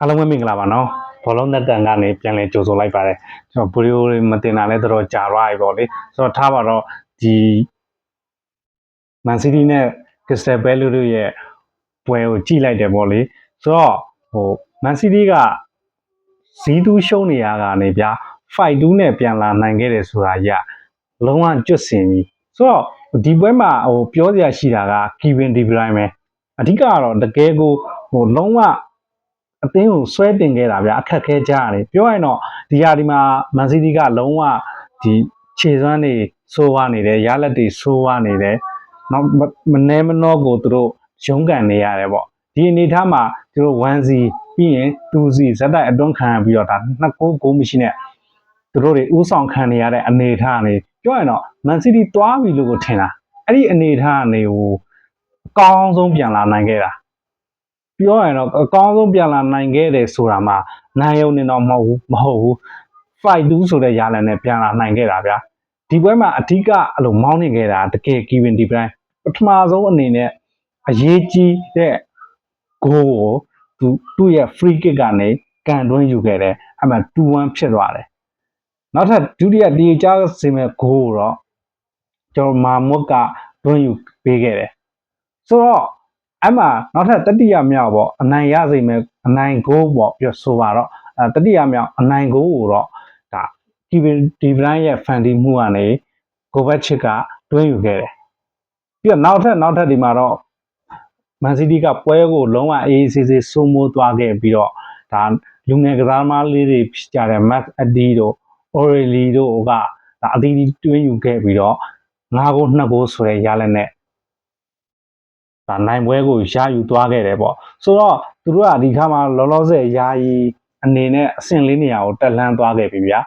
အားလုံးပဲမင်္ဂလာပါနော်ဘောလုံးသက်တန်ကနေပြန်လည်ကြိုဆိုလိုက်ပါတယ်ကျွန်တော်ဗီဒီယိုတွေမတင်တာလည်းတော်တော်ကြာသွားပြီပေါ့လေဆိုတော့ထားပါတော့ဒီမန်စီးတီးနဲ့ကစ္စတယ်ဘဲလူတို့ရဲ့ပွဲကိုကြည့်လိုက်တယ်ပေါ့လေဆိုတော့ဟိုမန်စီးတီးကဇီးတူးရှုံးနေရကနေဗျာ5-2နဲ့ပြန်လာနိုင်ခဲ့တယ်ဆိုတာကြီးကလုံးဝကျွတ်စင်ပြီဆိုတော့ဒီပွဲမှာဟိုပြောစရာရှိတာကကီဗင်ဒီဘရိုင်းပဲအဓိကကတော့တကယ်ကိုဟိုလုံးဝ အသင်းကိုဆွဲတင်ခဲ့တာဗျအခက်ခဲကြရတယ်ပြောရရင်တော့ဒီဟာဒီမှာမန်စီးတီးကလုံးဝဒီခြေစွမ်းတွေဆိုးဝါးနေတယ်ရလက်တွေဆိုးဝါးနေတယ်နောက်မမနှဲမနှောကိုသူတို့ရုန်းကန်နေရတယ်ပေါ့ဒီအနေအထားမှာသူတို့1စီပြီးရင်2စီဇက်တိုက်အတွန်းခံရပြီးတော့ဒါနှစ်ကိုးကိုးမရှိနဲ့သူတို့တွေဥဆောင်ခံနေရတဲ့အနေအထားကနေပြောရရင်တော့မန်စီးတီးတွားပြီလို့ကိုထင်တာအဲ့ဒီအနေအထားကနေဟိုအကောင်းဆုံးပြန်လာနိုင်ခဲ့တာ ပြောရရင်တော့အကောင်းဆုံးပြန်လာနိုင်ခဲ့တယ်ဆိုတာမှနိုင်ရုံနဲ့တော့မဟုတ်ဘူးမဟုတ်ဘူး fight 2ဆိုတဲ့ရလန်နဲ့ပြန်လာနိုင်ခဲ့တာဗျာဒီပွဲမှာအဓိကအဲ့လိုမောင်းနေခဲ့တာတကယ်ကီဝင်ဒီပတိုင်းပထမဆုံးအနေနဲ့အရေးကြီးတဲ့ goal ကိုသူသူ့ရဲ့ free kick ကနေကန်တွင်းယူခဲ့တယ်အဲ့မှာ2-1ဖြစ်သွားတယ်နောက်ထပ်ဒုတိယဒီချားစင်မဲ့ goal ကိုတော့ကျွန်တော်မာမွတ်ကတွင်းယူပေးခဲ့တယ်ဆိုတော့ အဲ့မှာနောက်ထပ်တတိယမြောက်ပေါ့အနိုင်ရစိမဲ့အနိုင်ကိုပေါ့ပြောဆိုပါတော့အဲတတိယမြောက်အနိုင်ကိုကိုတော့ဒါဒီဒီဘရိုင်းရဲ့ဖန်တီးမှုကနေကိုဘက်ချစ်ကတွင်းယူခဲ့တယ်ပြီးတော့နောက်ထပ်နောက်ထပ်ဒီမှာတော့မန်စီးတီးကပွဲကိုလုံးဝအေးအေးဆေးဆေးစိုးမိုးသွားခဲ့ပြီးတော့ဒါလူငယ်ကစားသမားလေးတွေဖြစ်ကြတဲ့ Max Adi တို့ Orelli တို့ကဒါအသီးသီးတွင်းယူခဲ့ပြီးတော့၅ဂိုး2ဂိုးဆိုတဲ့ရလက်နဲ့ ဒါနိုင်ပွဲကိုရယူသွားခဲ့တယ်ပေါ့ဆိုတော့သူတို့ကဒီခါမှာလောလောဆယ်ယာယီအနေနဲ့အဆင့်လေးနေရာကိုတက်လှမ်းသွားခဲ့ပြီဗျာ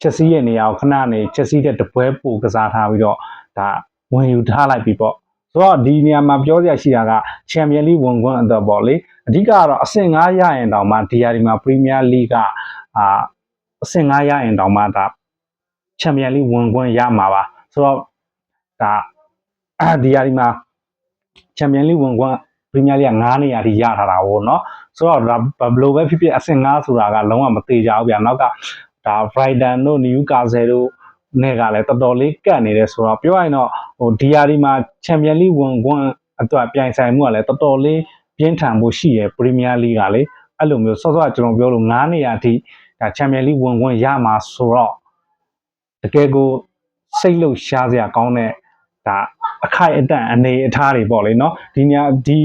ချက်စီးရဲ့နေရာကိုခဏနေချက်စီးတဲ့တပွဲပို့ကစားထားပြီးတော့ဒါဝင်ယူထားလိုက်ပြီပေါ့ဆိုတော့ဒီနေရာမှာပြောစရာရှိတာကချန်ပီယံလိဝင်ခွင့်အတွက်ပေါ့လေအဓိကကတော့အဆင့်9ရရင်တောင်မှဒီယာဒီမှာပရီးမီးယားလိကအာအဆင့်9ရရင်တောင်မှဒါချန်ပီယံလိဝင်ခွင့်ရမှာပါဆိုတော့ဒါဒီယာဒီမှာ ချန်ပီယံလိဝင်ကွန်းပရီးမီးယားလိက9နေရာထိရထားတာပေါ့နော်ဆိုတော့ဒါဘယ်လိုပဲဖြစ်ဖြစ်အဆင့်9ဆိုတာကလုံးဝမသေးကြဘူးဗျာနောက်ကဒါ Brighton တို့ Newcastle တို့နဲ့ကလည်းတော်တော်လေးကတ်နေတယ်ဆိုတော့ပြောရရင်တော့ဟိုဒီယာဒီမှာချန်ပီယံလိဝင်ကွန်းအတွက်ပြိုင်ဆိုင်မှုကလည်းတော်တော်လေးပြင်းထန်မှုရှိရယ်ပရီးမီးယားလိကလေအဲ့လိုမျိုးဆော့ဆော့ကျွန်တော်ပြောလို့9နေရာထိဒါချန်ပီယံလိဝင်ကွန်းရမှာဆိုတော့တကယ်ကိုစိတ်လှုပ်ရှားစရာကောင်းတဲ့ဒါ အခိုက်အတန့်အနေအထားတွေပေါ့လေနော်ဒီညဒီ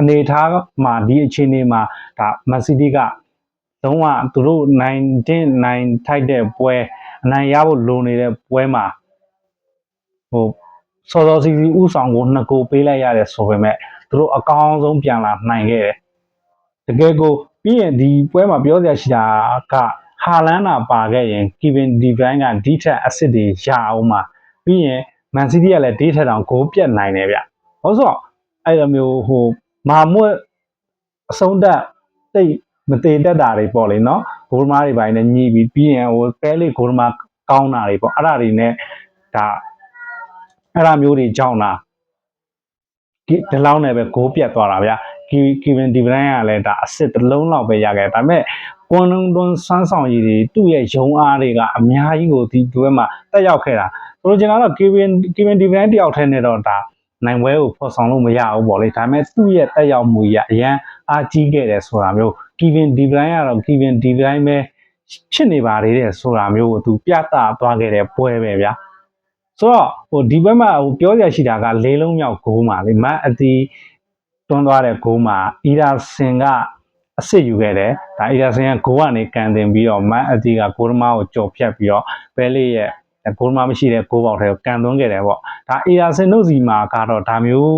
အနေအထားမှာဒီအခြေအနေမှာဒါမန်စီးတီးကလုံးဝသူတို့နိုင်တဲ့နိုင်ထိုက်တဲ့ပွဲအနိုင်ရဖို့လိုနေတဲ့ပွဲမှာဟိုစောစောစီစီဥဆောင်ကိုနှစ်ကိုပေးလိုက်ရတယ်ဆိုပေမဲ့သူတို့အကောင်းဆုံးပြန်လာနိုင်ခဲ့တယ်တကယ်ကိုပြီးရင်ဒီပွဲမှာပြောစရာရှိတာကဟာလန်နာပါခဲ့ရင်ကီဗင်ဒီဘိုင်းကဒီထက်အစ်စ်တွေရအောင်မှာပြီးရင် မန်စီးတီးကလည်းဒေးထက်တောင်ဂိုးပြတ်နိုင်တယ်ဗျ။ဟုတ်ဆိုအဲ့လိုမျိုးဟိုမာမွတ်အဆုံးတက်တိတ်မသေးတတ်တာတွေပေါ့လေနော်။ဂိုးသမားတွေပိုင်းနဲ့ညီပြီးပြီးရင်ဟိုပဲလေးဂိုးသမားကောင်းတာတွေပေါ့အဲ့ဒါတွေနဲ့ဒါအဲ့ဒါမျိုးတွေကြောင့်လားဒီဒီလောက်နဲ့ပဲဂိုးပြတ်သွားတာဗျ။ကီကီဗင်ဒီဘရိုင်းကလည်းဒါအစ်စ်တစ်လုံးလောက်ပဲရခဲ့ဒါပေမဲ့ကွန်လုံးတွန်းစွမ်းဆောင်ရည်တွေသူ့ရဲ့ယုံအားတွေကအများကြီးကိုဒီဒီဘက်မှာတက်ရောက်ခဲ့တာ ဆိုတော့ကျွန်တော်တော့ Kevin Kevin De Bruyne တယောက်ထဲနဲ့တော့ဒါနိုင်ပွဲကိုဖော်ဆောင်လို့မရဘူးပေါ့လေဒါပေမဲ့သူ့ရဲ့တက်ရောက်မှုကြီးကအရန်အားကြီးခဲ့တယ်ဆိုတာမျိုး Kevin De Bruyne ကတော့ Kevin De Bruyne ပဲဖြစ်နေပါသေးတယ်ဆိုတာမျိုးကိုသူပြသသွားခဲ့တဲ့ပွဲပဲဗျာဆိုတော့ဟိုဒီဘက်မှာဟိုပြောရရှိတာကလေးလုံးမြောက်ဂိုးမှာလေမတ်အတီတွန်းသွားတဲ့ဂိုးမှာအီရာစင်ကအစ်စ်ယူခဲ့တယ်ဒါအီရာစင်ကဂိုးကနေကန်တင်ပြီးတော့မတ်အတီကဂိုးသမားကိုကြော်ဖြတ်ပြီးတော့ဘဲလေးရဲ့ ဂိုးမမရှိတဲ့ဂိုးပေါက်ထဲကိုကန်သွင်းခဲ့တယ်ပေါ့ဒါအေယာဆင်တို့စီမှာကတော့ဒါမျိုး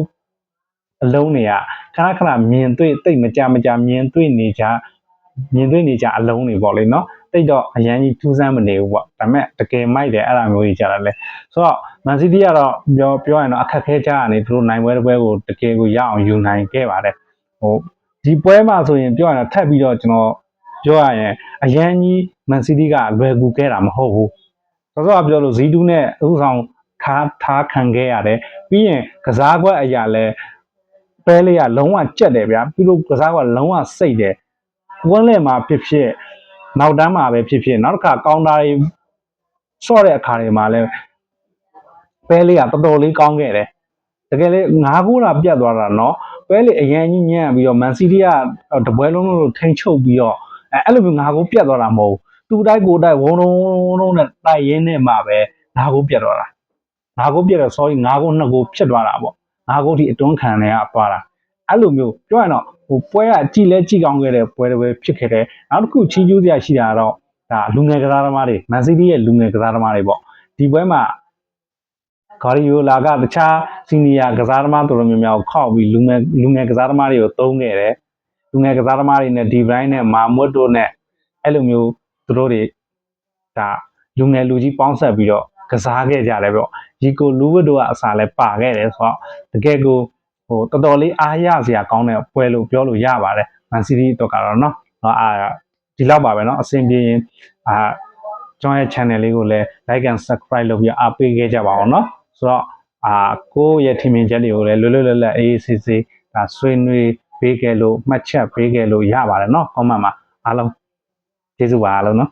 အလုံးတွေကခဏခဏမြင်တွေ့တိတ်မကြမကြမြင်တွေ့နေကြမြင်တွေ့နေကြအလုံးတွေပေါ့လေနော်တိတ်တော့အရန်ကြီးထူးဆန်းမနေဘူးပေါ့ဒါပေမဲ့တကယ်မိုက်တယ်အဲ့လိုမျိုးကြီးကြတာလေဆိုတော့မန်စီးတီးကတော့ပြောပြောရရင်တော့အခက်ခဲကြရနေသူတို့နိုင်ပွဲတစ်ပွဲကိုတကယ်ကိုရအောင်ယူနိုင်ခဲ့ပါတယ်ဟိုဒီပွဲမှာဆိုရင်ပြောရရင်ထပ်ပြီးတော့ကျွန်တော်ပြောရရင်အရန်ကြီးမန်စီးတီးကလွယ်ကူခဲ့တာမဟုတ်ဘူး စောစောကပြောလို့ဇီတူးနဲ့ဥဆောင်ခါထားခံခဲ့ရတယ်ပြီးရင်ကစားကွက်အရာလဲပဲလေးကလုံးဝကြက်တယ်ဗျာပြီးလို့ကစားကွက်လုံးဝစိတ်တယ်ဝန်းလဲမှာဖြစ်ဖြစ်နောက်တန်းမှာပဲဖြစ်ဖြစ်နောက်တစ်ခါကောင်တာတွေဆော့တဲ့အခါတွေမှာလည်းပဲလေးကတော်တော်လေးကောင်းခဲ့တယ်တကယ်လေငါးခုတာပြတ်သွားတာနော်ပဲလေးအရင်ကြီးညံ့ပြီးတော့မန်စီးတီးကတပွဲလုံးလုံးထိန်ချုပ်ပြီးတော့အဲအဲ့လိုမျိုးငါးခုပြတ်သွားတာမဟုတ်ဘူး သူတိုက်ကိုတိုက်ဝုန်းလုံးဝုန်းလုံးနဲ့တိုက်ရင်းနဲ့မှပဲငါးခုပြတ်သွားတာငါးခုပြတ်တော့ sorry ငါးခုနှစ်ခုဖြစ်သွားတာပေါ့ငါးခုထိအတွန်းခံနေရသွားတာအဲ့လိုမျိုးပြောရရင်တော့ဟိုပွဲကကြည်လဲကြည်ကောင်းခဲ့တဲ့ပွဲတစ်ပွဲဖြစ်ခဲ့တယ်နောက်တစ်ခုချီးကျူးစရာရှိတာကတော့ဒါလူငယ်ကစားသမားတွေမန်စီးတီးရဲ့လူငယ်ကစားသမားတွေပေါ့ဒီပွဲမှာဂါရီယိုလာကတခြားစီနီယာကစားသမားတော်တော်များများကိုခောက်ပြီးလူငယ်လူငယ်ကစားသမားတွေကိုသုံးခဲ့တယ်လူငယ်ကစားသမားတွေနဲ့ဒီဘရိုင်းနဲ့မာမွတ်တို့နဲ့အဲ့လိုမျိုး သူတို့တွေဒါလူငယ်လူကြီးပေါင်းဆက်ပြီးတော့ကစားခဲ့ကြတယ်ပေါ့ရီကိုလူဝတ်တို့ကအစားလဲပါခဲ့တယ်ဆိုတော့တကယ်ကို ဟိုတော်တော်လေးအားရစရာကောင်းတဲ့ပွဲလို့ပြောလို့ရပါတယ်မန်စီးတီးတော့ကတော့เนาะအာဒီလောက်ပါပဲเนาะအဆင်ပြေရင်အာကျွန်တော်ရဲ့ channel လေးကိုလည်း like and subscribe လုပ်ပြီးအားပေးခဲ့ကြပါအောင်เนาะဆိုတော့အာကိုယ့်ရဲ့ထင်မြင်ချက်တွေကိုလည်းလွတ်လွတ်လပ်လပ်အေးအေးဆေးဆေးဒါဆွေးနွေးပေးခဲ့လို့မှတ်ချက်ပေးခဲ့လို့ရပါတယ်เนาะ comment မှာအားလုံး fez o Alan.